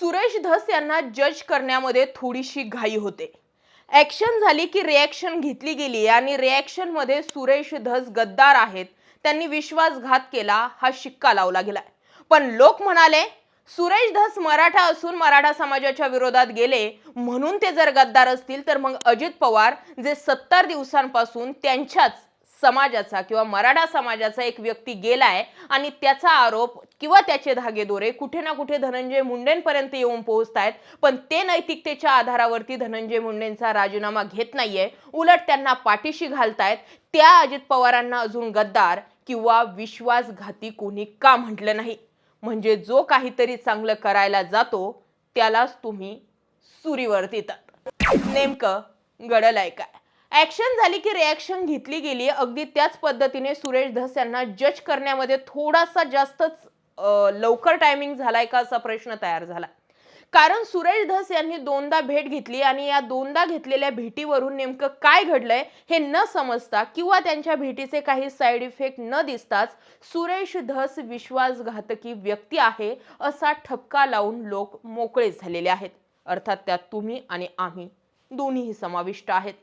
सुरेश धस यांना जज करण्यामध्ये थोडीशी घाई होते. ॲक्शन झाली की रिॲक्शन घेतली गेली आणि रिॲक्शनमध्ये सुरेश धस गद्दार आहेत. त्यांनी विश्वासघात केला हा शिक्का लावला गेलाय. पण लोक म्हणाले सुरेश धस मराठा असून मराठा समाजाच्या विरोधात गेले. म्हणून ते जर गद्दार असतील तर मग अजित पवार जे सत्तर दिवसांपासून त्यांच्याच समाजाचा किंवा मराठा समाजाचा एक व्यक्ती गेलाय आणि त्याचा आरोप किंवा त्याचे धागेदोरे कुठे ना कुठे धनंजय मुंडेंपर्यंत येऊन पोहोचतायत पण ते नैतिकतेच्या आधारावरती धनंजय मुंडेंचा राजीनामा घेत नाहीये. उलट त्यांना पाठीशी घालतायत. त्या अजित पवारांना अजून गद्दार किंवा विश्वासघाती कोणी का म्हटलं नाही? म्हणजे जो काहीतरी चांगलं करायला जातो त्यालाच तुम्ही सुरीवर देतात. नेमकं घडलंय काय? ॲक्शन झाली की रिॲक्शन घेतली गेली. अगदी त्याच पद्धतीने सुरेश धस यांना जज करण्यामध्ये थोडासा जास्तच लवकर टायमिंग झालाय का असा प्रश्न तयार झाला. कारण सुरेश धस यांनी दोनदा भेट घेतली आणि या दोनदा घेतलेल्या भेटीवरून नेमकं काय घडलंय हे न समजता किंवा त्यांच्या भेटीचे काही साईड इफेक्ट न दिसताच सुरेश धस विश्वासघातकी व्यक्ती आहे असा ठपका लावून लोक मोकळे झालेले आहेत. अर्थात त्यात तुम्ही आणि आम्ही दोन्हीही समाविष्ट आहेत.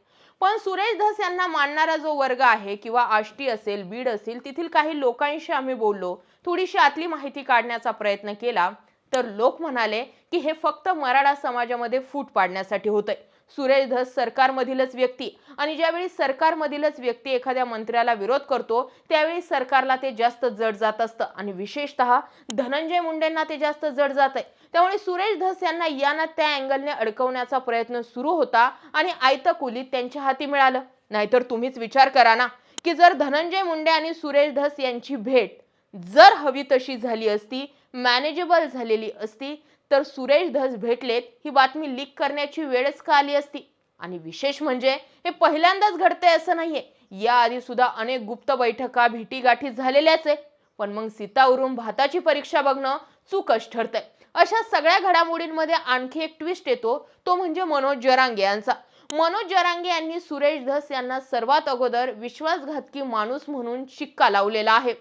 पण सुरेश धस यांना मानणारा जो वर्ग आहे किंवा आष्टी असेल बीड असेल तेथील काही लोकांशी आम्ही बोललो. थोडीशी आतली माहिती काढण्याचा प्रयत्न केला. तर लोक म्हणाले की हे फक्त मराठा समाजामध्ये फूट पाडण्यासाठी होतंय. सुरेश धस सरकारमधीलच व्यक्ती. आणि ज्यावेळी सरकारमधीलच व्यक्ती एखाद्या मंत्र्याला विरोध करतो त्यावेळी सरकारला ते जास्त जड जात असतं. आणि विशेषतः धनंजय मुंडेंना ते जास्त जड जात आहे त्यामुळे सुरेश धस यांना यांना त्या अँगलने अडकवण्याचा प्रयत्न सुरू होता आणि आयतं कुलीत त्यांच्या हाती मिळालं. नाहीतर तुम्हीच विचार करा ना की जर धनंजय मुंडे आणि सुरेश धस यांची भेट जर हवी तशी झाली असती मॅनेजेबल झालेली असती तर सुरेश धस भेटलेत ही बातमी लीक करण्याची वेळच का आली असती? आणि विशेष म्हणजे हे पहिल्यांदाच घडतंय असं नाहीये. याआधी सुद्धा अनेक गुप्त बैठका भेटीगाठी झालेल्याच आहे पण मग सीतावरून भाताची परीक्षा बघणं चूकच ठरतंय. अशा सगळ्या घडामोडींमध्ये आणखी एक ट्विस्ट येतो तो म्हणजे मनोज जरांगे यांचा. मनोज जरांगे यांनी सुरेश धस यांना सर्वात अगोदर विश्वासघातकी माणूस म्हणून शिक्का लावलेला आहे.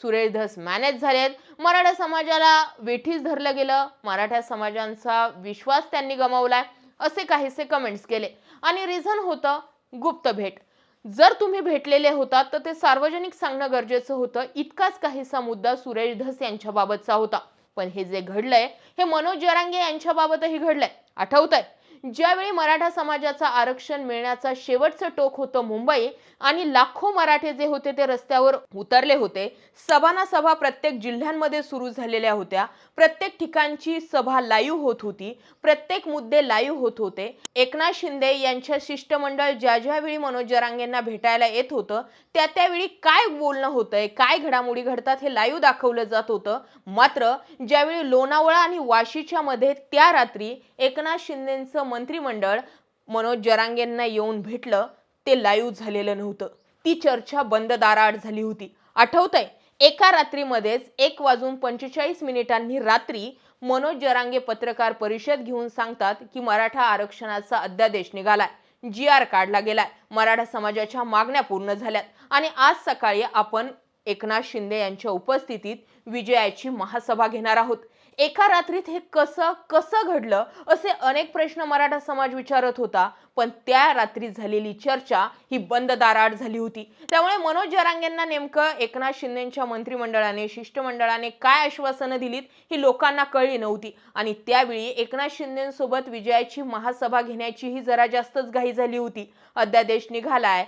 सुरेश धस मॅनेज झालेत मराठा समाजाला वेठीस धरलं गेलं. मराठा समाजांचा विश्वास त्यांनी गमावलाय असे काहीसे कमेंट्स केले. आणि रिझन होतं गुप्त भेट. जर तुम्ही भेटलेले होतात तर ते सार्वजनिक सांगणं गरजेचं होतं. इतकाच काहीसा मुद्दा सुरेश धस यांच्या बाबतचा होता. पण हे जे घडलंय हे मनोज जरांगे यांच्याबाबतही घडलंय. घडलंय आहे ज्यावेळी मराठा समाजाचा आरक्षण मिळण्याचा शेवटचं टोक होतं मुंबई आणि लाखो मराठे जे होते ते रस्त्यावर उतरले होते सभाना सभा प्रत्येक जिल्ह्यांमध्ये सुरू झालेल्या होत्या. प्रत्येक ठिकाणची सभा लाईव्ह होत होती. प्रत्येक मुद्दे लाईव्ह होत होते. एकनाथ शिंदे यांच्या शिष्टमंडळ ज्या ज्यावेळी मनोज जरांगेंना भेटायला येत होतं त्या त्यावेळी काय बोलणं होतंय काय घडामोडी घडतात हे लाईव्ह दाखवलं जात होतं. मात्र ज्यावेळी लोणावळा आणि वाशीच्या मध्ये त्या रात्री एकनाथ शिंदेचं मंत्रिमंडळ मनोज जरांगेंना येऊन भेटलं ते लाईव्ह झालेलं नव्हतं. ती चर्चा बंद दाराआड झाली होती. आठवतंय एका रात्रीमध्येच एक वाजून पंचेचाळीस मिनिटांनी रात्री मनोज जरांगे पत्रकार परिषद घेऊन सांगतात की मराठा आरक्षणाचा अध्यादेश निघालाय. जी आर काढला गेलाय. मराठा समाजाच्या मागण्या पूर्ण झाल्यात. आणि आज सकाळी आपण एकनाथ शिंदे यांच्या उपस्थितीत विजयाची महासभा घेणार आहोत. एका रात्रीत हे कसं कसं घडलं असे अनेक प्रश्न मराठा समाज विचारत होता. पण त्या रात्री झालेली चर्चा ही बंद दाराआड झाली होती. त्यामुळे मनोज जरांगेंना नेमकं एकनाथ शिंदेच्या मंत्रिमंडळाने शिष्टमंडळाने काय आश्वासनं दिलीत ही लोकांना कळली नव्हती. आणि त्यावेळी एकनाथ शिंदेसोबत विजयाची महासभा घेण्याची ही जरा जास्तच घाई झाली होती. अध्यादेश निघालाय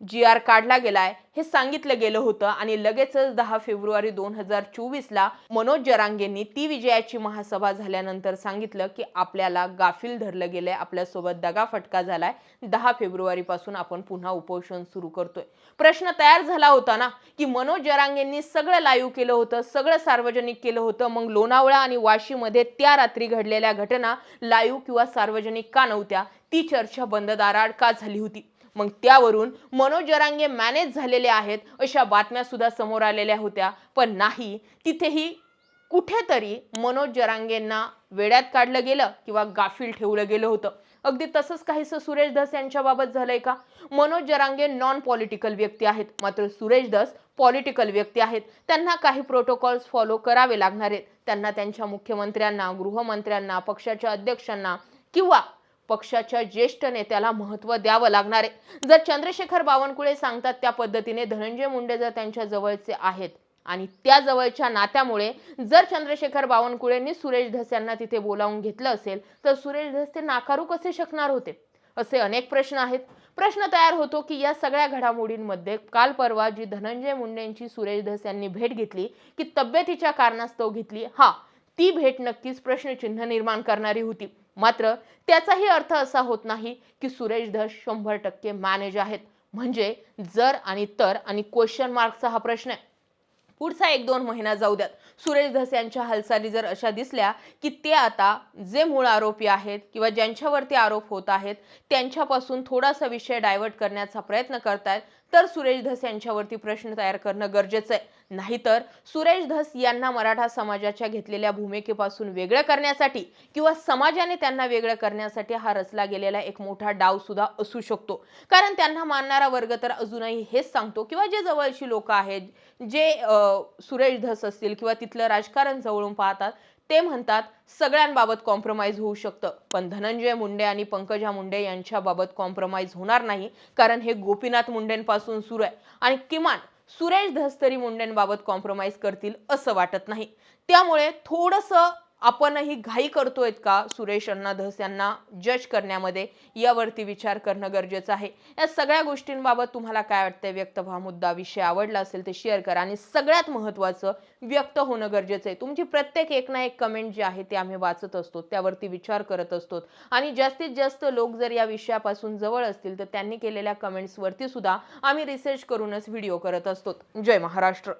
जी आर काढला गेलाय हे सांगितलं गेलं होतं आणि लगेचच दहा फेब्रुवारी दोन हजार चोवीसला मनोज जरांगेंनी ती विजयाची महासभा झाल्यानंतर सांगितलं की आपल्याला गाफील धरलं गेलंय आपल्यासोबत दगाफटका झालाय. दहा फेब्रुवारी पासून आपण पुन्हा उपोषण सुरू करतोय. प्रश्न तयार झाला होता ना की मनोज जरांगेंनी सगळं लाईव्ह केलं होतं सगळं सार्वजनिक केलं होतं मग लोणावळा आणि वाशीमध्ये त्या रात्री घडलेल्या घटना लाईव्ह किंवा सार्वजनिक का नव्हत्या ती चर्चा बंद दाराड का झाली होती? मग त्यावरून मनोज जरांगे मॅनेज झालेले आहेत अशा बातम्या सुद्धा समोर आलेल्या होत्या. पण नाही तिथेही कुठेतरी मनोज जरांगेंना वेड्यात काढलं गेलं किंवा गाफील ठेवलं गेलं होतं. अगदी तसंच काहीसं सुरेश धस यांच्याबाबत झालंय का? मनोज जरांगे नॉन पॉलिटिकल व्यक्ती आहेत. मात्र सुरेश धस पॉलिटिकल व्यक्ती आहेत. त्यांना काही प्रोटोकॉल्स फॉलो करावे लागणार आहेत. त्यांना त्यांच्या मुख्यमंत्र्यांना गृहमंत्र्यांना पक्षाच्या अध्यक्षांना किंवा पक्षाच्या ज्येष्ठ नेत्याला महत्त्व द्यावं लागणार आहे. जर चंद्रशेखर बावनकुळे सांगतात त्या पद्धतीने धनंजय मुंडे जर त्यांच्या जवळचे आहेत आणि त्या जवळच्या नात्यामुळे जर चंद्रशेखर बावनकुळेंनी सुरेश धस यांना तिथे बोलावून घेतलं असेल तर सुरेश धस ते नाकारू कसे शकणार होते? असे अनेक प्रश्न आहेत. प्रश्न तयार होतो की या सगळ्या घडामोडींमध्ये काल परवा जी धनंजय मुंडेंची सुरेश धस यांनी भेट घेतली की तब्येतीच्या कारणास्तव घेतली हा ती भेट नक्कीच प्रश्नचिन्ह निर्माण करणारी होती. मात्र त्याचाही अर्थ असा होत नाही की सुरेश धस शंभर टक्के मॅनेज आहेत. म्हणजे जर आणि तर आणि क्वेश्चन मार्कचा हा प्रश्न आहे. पुढचा एक दोन महिना जाऊ द्यात. सुरेश धस यांच्या हालचाली जर अशा दिसल्या की ते आता जे मूळ आरोपी आहेत किंवा ज्यांच्यावरती आरोप होत आहेत त्यांच्यापासून थोडासा विषय डायव्हर्ट करण्याचा प्रयत्न करतायत तर सुरेश धस यांच्यावरती प्रश्न तयार करणं गरजेचं आहे. नाहीतर सुरेश धस यांना मराठा समाजाच्या घेतलेल्या भूमिकेपासून वेगळं करण्यासाठी किंवा समाजाने त्यांना वेगळं करण्यासाठी हा रचला गेलेला एक मोठा डाव सुद्धा असू शकतो. कारण त्यांना मानणारा वर्ग तर अजूनही हेच सांगतो किंवा जे जवळची लोक आहेत जे आ, सुरेश धस असतील किंवा तिथलं राजकारण जवळून पाहतात ते म्हणतात सगळ्यांबाबत कॉम्प्रोमाइज होऊ शकतं. पण धनंजय मुंडे आणि पंकजा मुंडे यांच्याबाबत कॉम्प्रोमाइज होणार नाही कारण हे गोपीनाथ मुंडेंपासून सुरू आहे. आणि किमान सुरेश धस तरी मुंडेंबाबत कॉम्प्रोमाइज करतील असं वाटत नाही. त्यामुळे थोडंसं आपणही घाई करतोय का? सुरेश अण्णा धस यांना जज करण्यामध्ये यावरती विचार करणं गरजेचं आहे. या सगळ्या गोष्टींबाबत तुम्हाला काय वाटतंय? व्यक्त व्हा. मुद्दा विषय आवडला असेल ते शेअर करा आणि सगळ्यात महत्त्वाचं व्यक्त होणं गरजेचं आहे. तुमची प्रत्येक एक ना एक कमेंट जी आहे ते आम्ही वाचत असतो त्यावरती विचार करत असतो. आणि जास्तीत जास्त लोक जर या विषयापासून जवळ असतील तर त्यांनी केलेल्या कमेंट्सवरती सुद्धा आम्ही रिसर्च करूनच व्हिडिओ करत असतो. जय महाराष्ट्र!